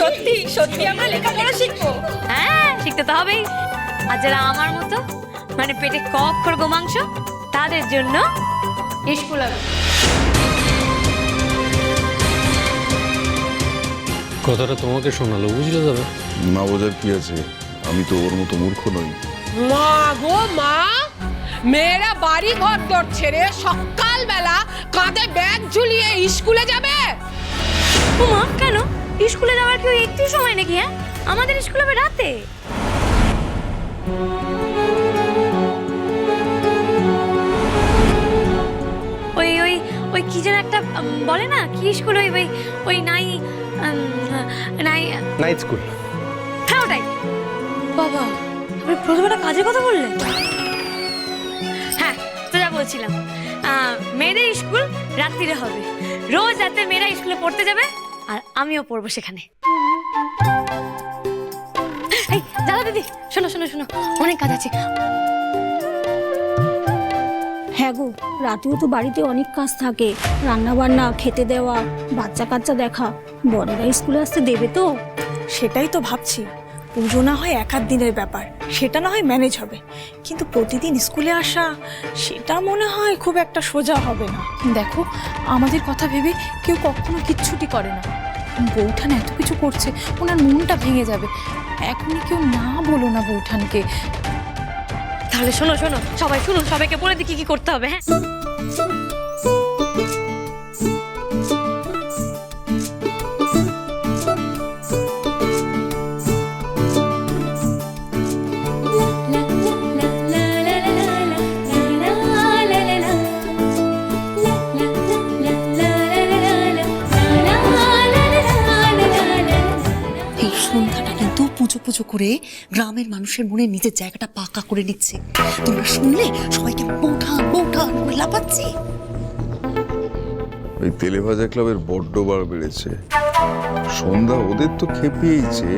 সত্যি সত্যি আমরা লেখাপড়া শিখব। হ্যাঁ শিখতে তো হবেই। আর যারা আমার মতো মানে পেটে ক অক্ষর গোমাংস তাদের জন্য স্কুল হবে কথাটা তোমাকে শোনালো বুঝলে দাদা না বোঝার কি আছে? আমি তো ওর মতো মূর্খ নই। মা গো মা মেয়েরা বাড়ি ঘর দর ছেড়ে সকালবেলা কাঁধে ব্যাগ ঝুলিয়ে স্কুলে যাবে? মা কেন? স্কুলে যাওয়ার কেউ একটু সময় নাকি হ্যাঁ? আমাদের স্কুল হবে রাতে। ওই ওই ওই কি যেন একটা বলে না? কি স্কুল ওই ওই ওই নাই নাই নাইট স্কুল হ্যাঁ ওটাই। বাবা আপনি প্রথমে একটা কাজের কথা বললেন? হ্যাঁ তো যা বলছিলাম। মেয়েদের স্কুল রাত্রিরে হবে। রোজ রাতে মেয়েরা স্কুলে পড়তে যাবে আর আমিও পড়ব সেখানে। এই দাদা দিদি শোনো শোনো শোনো অনেক কাজ আছে। হ্যাঁ গো রাতেও তো বাড়িতে অনেক কাজ থাকে। রান্না বান্না খেতে দেওয়া বাচ্চা কাচ্চা দেখা। বড়েরা স্কুলে আসতে দেবে তো? সেটাই তো ভাবছি। পুজো না হয় এক আধ দিনের ব্যাপার সেটা না হয় ম্যানেজ হবে। কিন্তু প্রতিদিন স্কুলে আসা সেটা মনে হয় খুব একটা সোজা হবে না। দেখো আমাদের কথা ভেবে কেউ কখনো কিচ্ছুটি করে না। বৌঠান এত কিছু করছে, ওনার মনটা ভেঙে যাবে। এখনই কেউ না বলো না বৌঠানকে। তাহলে শোনো শোনো, সবাই শুনুন সবাইকে বলে কি কি করতে হবে হ্যাঁ? পুজো করে গ্রামের মানুষের মনে নিজের জায়গাটা পাকা করে নিচ্ছে। তোমরা শুনলে সবাইকে বৌঠান বৌঠান করে লাফাচ্ছে। ওই তেলে ভাজা ক্লাবের বড্ড বার বেড়েছে। সন্ধ্যা ওদের তো খেপিয়েছে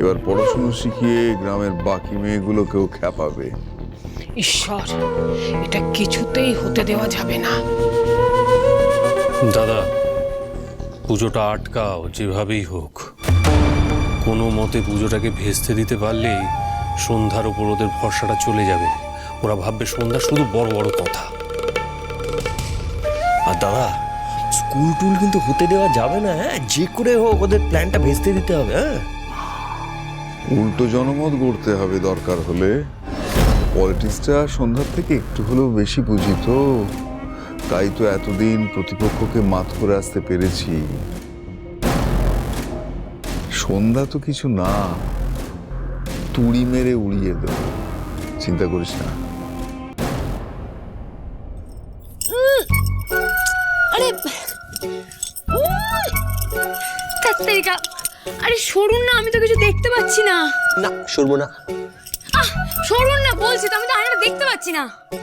এবার পড়াশুনো শিখিয়ে গ্রামের বাকি মেয়েগুলোকেও খ্যাপাবে ঈশ্বর এটা কিছুতেই হতে দেওয়া যাবে না। দাদা পুজোটা আটকাও যেভাবেই হোক। কোনো মতে পুজোটাকে ভেস্তে দিতে পারলেই সন্ধ্যার উপর ওদের ভরসাটা চলে যাবে। ওরা ভাববে সন্ধ্যা শুধু বড় বড় কথা। আর দাদা, স্কুল টুল কিন্তু হতে দেওয়া যাবে না হ্যাঁ? যে করে হোক ওদের প্ল্যানটা ভেস্তে দিতে হবে হ্যাঁ? উল্টো জনমত গড়তে হবে দরকার হলে। পলিটিক্সটা সন্ধ্যার থেকে একটু হলেও বেশি বুঝি তো। তাই তো এতদিন প্রতিপক্ষকে মাত করে আসতে পেরেছি। সন্ধ্যা তো কিছু না। তুড়ি মেরে উড়িয়ে দেব। চিন্তা করিস না। তাত্তারিকা আরে সরুন না আমি তো কিছু দেখতে পাচ্ছি না। না সরবো না। সরুন না বলছি তো আমি তো আয়নাটা দেখতে পাচ্ছি না।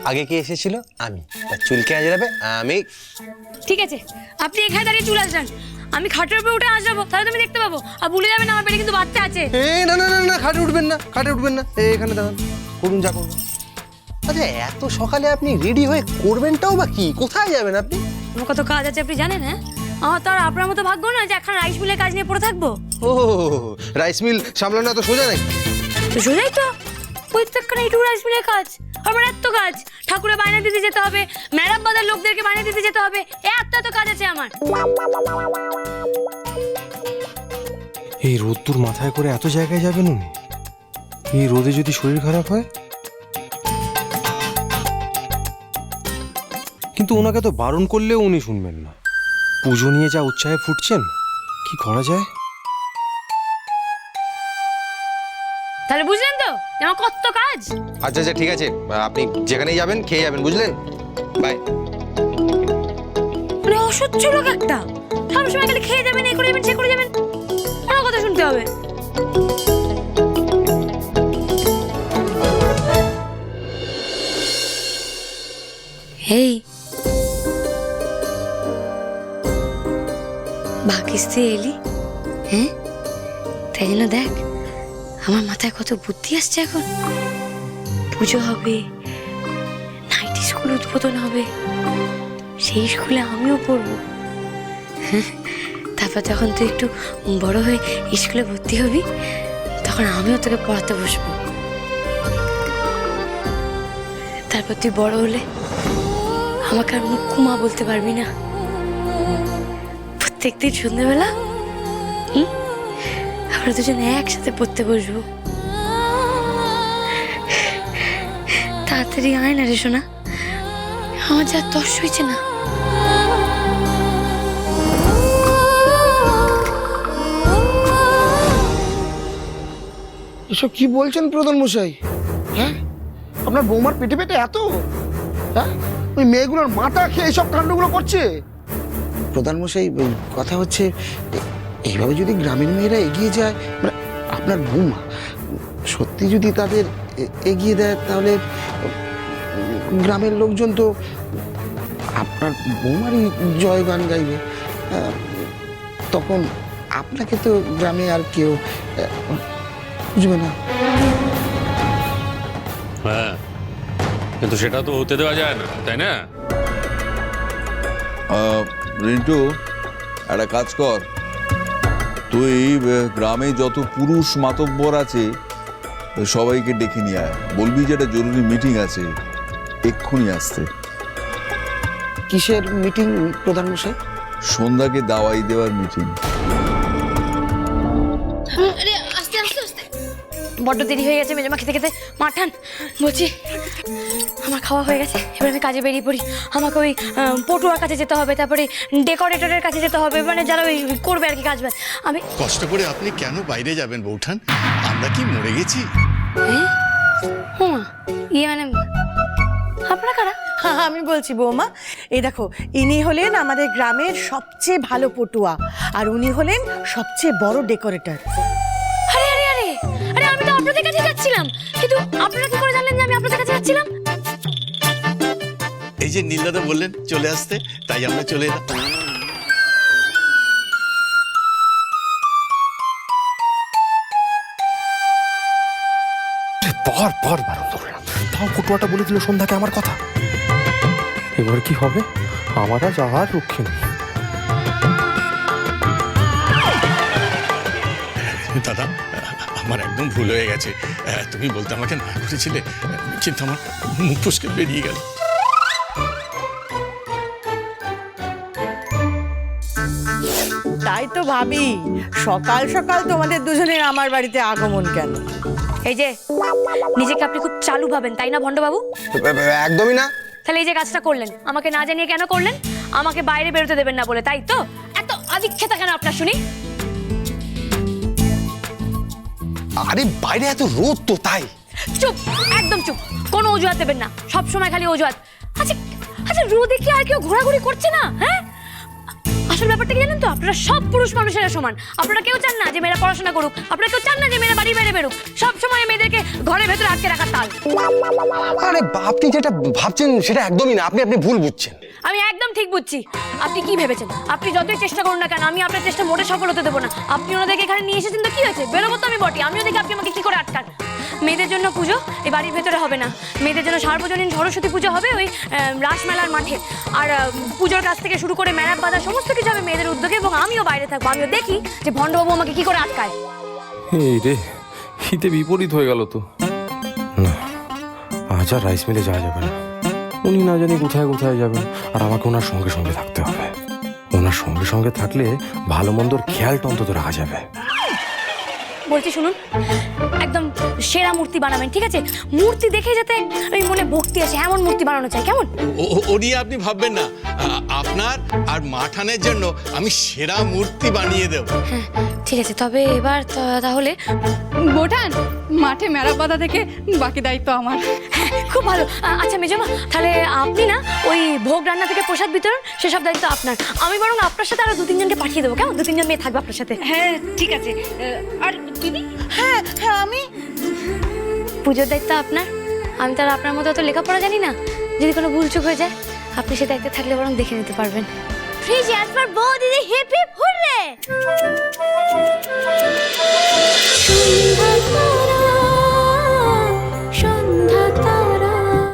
আগে কে এসেছিল? আমি। তার চুলকে আজ যাবে? আমি। ঠিক আছে আপনি এখানে দাঁড়িয়ে চলে আসবেন আমি খাটের উপরে উঠে আসব তাহলে তুমি দেখতে পাবো। আর ভুলে যাবেন আমার পেটে কিন্তু বাচ্চা আছে। এ না না না না খাটে উঠবেন না খাটে উঠবেন না। এই এখানে দাঁড়ান। করুন যা করুন। আচ্ছা এত সকালে আপনি রেডি হয়ে করবেনটাও বা কি? কোথায় যাবেন আপনি? আমার কত কাজ আছে আপনি জানেন হ্যাঁ? আমার তো আর আপনার মতো ভাগ্য না যে এখন রাইস মিলের কাজ নিয়ে পড়ে থাকব। ও রাইস মিল সামলানো এত সোজা নাকি? তো সোজাই তো। প্রত্যেকখানে মিলের কাজ আমার এত কাজ বায়না দিতে যেতে হবে ম্যাডাম বাজার লোকদেরকে বায়না দিতে যেতে হবে এত এত কাজ আছে আমার। এই রোদ্দুর মাথায় করে এত জায়গায় যাবেন উনি? এই রোদে যদি শরীর খারাপ হয়? কিন্তু ওনাকে তো বারণ করলেও উনি শুনবেন না। পুজো নিয়ে যা উৎসাহে ফুটছেন কি করা যায়? তাহলে যে আমার কত কাজ। আচ্ছা আচ্ছা ঠিক আছে। আপনি যেখানেই যাবেন খেয়ে যাবেন বুঝলেন? বাই মানে অসহ্য লোক একটা। সবসময় খালি খেয়ে যাবেন এই করে যাবেন সে করে যাবেন। আমার কথা শুনতে হবে। এই। এলি? হ্যাঁ? তাই জন্য দেখ। আমার মাথায় কত বুদ্ধি আসছে এখন? পুজো হবে নাইট স্কুল উদ্বোধন হবে, সেই স্কুলে আমিও পড়ব। তারপর যখন তুই একটু বড় হয়ে স্কুলে ভর্তি হবি, তখন আমিও তোকে পড়াতে বসবো। তারপর তুই বড় হলে আমাকে আর মুখ কুমা বলতে পারবি না। প্রত্যেকদিন সন্ধ্যেবেলা আমরা দুজন একসাথে পড়তে বসবো। তাড়াতাড়ি আয় না রে সোনা। আমার যা তস হয়েছে না। এসব কি বলছেন প্রধান মশাই? হ্যাঁ? আপনার বৌমার পেটে পেটে এত? হ্যাঁ? ওই মেয়েগুলোর মাথা খেয়ে এইসব কাণ্ডগুলো করছে? প্রধান মশাই ওই কথা হচ্ছে এইভাবে যদি গ্রামের মেয়েরা এগিয়ে যায় মানে আপনার বৌমা সত্যি যদি তাদের এ- এগিয়ে দেয় তাহলে গ্রামের লোকজন তো আপনার বৌমারই জয়গান গাইবে। আহ, তখন আপনাকে তো গ্রামে আর কেউ বুঝবে না। হ্যাঁ কিন্তু সেটা তো হতে দেওয়া যায় না তাই না? রিন্টু একটা কাজ কর। তুই এই গ্রামে যত পুরুষ মাতব্বর আছে সবাইকে ডেকে নিয়ে আয়। বলবি যে একটা জরুরি মিটিং আছে। এক্ষুনি আসতে। কিসের মিটিং প্রধান মশাই? সন্ধ্যাকে দাওয়াই দেওয়ার মিটিং। আরে আস্তে আস্তে আস্তে। বড্ড দেরি হয়ে গেছে মেজমা খেতে খেতে। মাঠান বলছি আমার খাওয়া হয়ে গেছে। এবার আমি কাজে বেরিয়ে পড়ি। আমাকে ওই পটুয়ার কাছে যেতে হবে তারপরে ডেকোরেটরের কাছে যেতে হবে মানে যারা ওই করবে আর কি কাজ বাজ আমি কষ্ট করে আপনি কেন বাইরে যাবেন বৌঠান? আমরা কি মরে গেছি? হুমা। ইয়ে মানে আপনারা কারা? আমি বলছি বৌমা এই দেখো ইনি হলেন আমাদের গ্রামের সবচেয়ে ভালো পটুয়া আর উনি হলেন সবচেয়ে বড় ডেকোরেটর। আরে আরে আরে আরে আমি তো আপনাদের কাছে যাচ্ছিলাম। কিন্তু আপনারা কি করে জানলেন যে আমি আপনাদের কাছে যাচ্ছিলাম? যে নীলদাদা বললেন চলে আসতে তাই আমরা চলে এলাম। বার বার বারণ করলাম তাও ফটোয়াটা বলে দিল সন্ধ্যাকে আমার কথা। এবার কি হবে? আমার আজ আর রক্ষে নেই। দাদা আমার একদম ভুল হয়ে গেছে। তুমি বলতে আমাকে না করেছিলে কিন্তু আমার মুখ ফুসকে বেরিয়ে গেল। তাই তো ভাবি সকাল সকাল তোমাদের দুজনের আমার বাড়িতে আগমন কেন? এই যে নিজেকে আপনি খুব চালু ভাবেন তাই না ভণ্ডবাবু? একদমই না। তাহলে এই যে কাজটা করলেন আমাকে না জানিয়ে কেন করলেন? আমাকে বাইরে বেরোতে দেবেন না বলে তাই তো? এত আদিক্ষেতা কেন আপনার শুনি? আরে বাইরে এত রোদ তো তাই। চুপ একদম চুপ কোনো অজুহাত দেবেন না সব সময় খালি অজুহাত। আচ্ছা আচ্ছা রোদে কি আর কেউ ঘোরাঘুরি করছে না হ্যাঁ? আসল ব্যাপারটা কি জানেন তো? আপনারা সব পুরুষ মানুষেরা সমান। আপনারা কেউ চান না যে মেয়েরা পড়াশোনা করুক। আপনারা কেউ চান না যে মেয়েরা বাড়ি বাইরে বেরুক। সব সময় মেয়েদেরকে ঘরের ভেতরে আটকে রাখার তাল। আরে আপনি যেটা ভাবছেন সেটা একদমই না। আপনি আপনি ভুল বুঝছেন। আমি একদম ঠিক বুঝছি। আপনি কি ভেবেছেন? আপনি যতই চেষ্টা করুন না কেন আমি আপনার চেষ্টা মোটে সফল হতে দেবো না। আপনি ওনাদেরকে এখানে নিয়ে এসেছেন তো কি হয়েছে? বেরোবো তো আমি বটি। আমিও দেখি আপনি আমাকে কি করে আটকান। মেয়েদের জন্য পুজো এই বাড়ির ভেতরে হবে না। মেয়েদের জন্য সার্বজনীন সরস্বতী পুজো হবে ওই রাসমেলার মাঠে। আর পুজোর কাছ থেকে শুরু করে মেলার বাজার সমস্ত কিছু হবে মেয়েদের উদ্যোগে এবং আমিও বাইরে থাকব। আমিও দেখি যে ভণ্ডবাবু আমাকে কি করে আটকায়। এই রে বিপরীত হয়ে গেল তো। না আজ আর রাইস মিলে যাওয়া যাবে না। উনি না জানি কোথায় কোথায় যাবেন আর আমাকে ওনার সঙ্গে সঙ্গে থাকতে হবে। ওনার সঙ্গে সঙ্গে থাকলে ভালো মন্দর খেয়ালটা অন্তত রাখা যাবে। বলছি শুনুন একদম সেরা মূর্তি বানাবেন ঠিক আছে? মূর্তি দেখে যাতে ওই মনে ভক্তি আসে এমন মূর্তি বানানো চাই কেমন? ও- নিয়ে আপনি ভাববেন না। আপনার আর মাঠানের জন্য আমি সেরা মূর্তি বানিয়ে দেব। হ্যাঁ ঠিক আছে তবে এবার তা- তাহলে বোঠান মাঠে মেলা বাঁধা থেকে বাকি দায়িত্ব আমার। হ্যাঁ খুব ভালো। আচ্ছা মেজমা তাহলে আপনি না ওই ভোগ রান্না থেকে প্রসাদ বিতরণ সেসব দায়িত্ব আপনার। আমি বরং আপনার সাথে আরও দু তিনজনকে পাঠিয়ে দেবো কেমন? দু তিনজন মেয়ে থাকবে আপনার সাথে। হ্যাঁ ঠিক আছে। আর তুমি হ্যাঁ হ্যাঁ আমি পুজোর দায়িত্ব আপনার? আমি তার আর আপনার মতো অত লেখাপড়া জানি না। যদি কোনো ভুলচুক হয়ে যায় আপনি সে দায়িত্বে থাকলে বরং দেখে নিতে পারবেন। ফ্রিজ একবার বউ দিদি হিপ হিপ হুররে